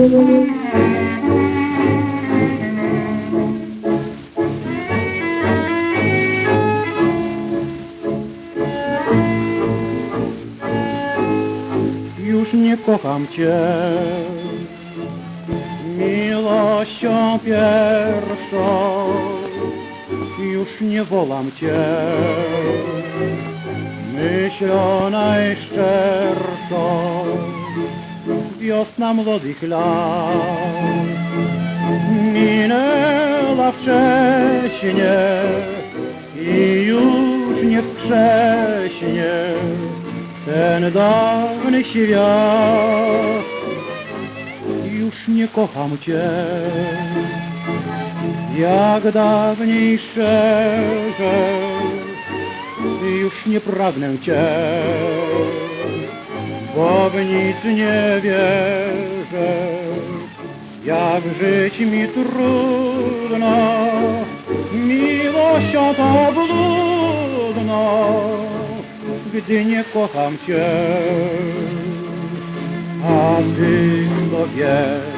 Już nie kocham Cię miłością pierwszą, już nie wołam Cię myślą najszczerszą. Wiosna młodych lat. Minęła wcześnie i już nie wskrześnie ten dawny świat. Już nie kocham Cię, jak dawniej szczerze, już nie pragnę Cię, bo w nic nie wierzę, jak żyć mi trudno, miłością to bludno, gdy nie kocham Cię, a Ty to wiesz.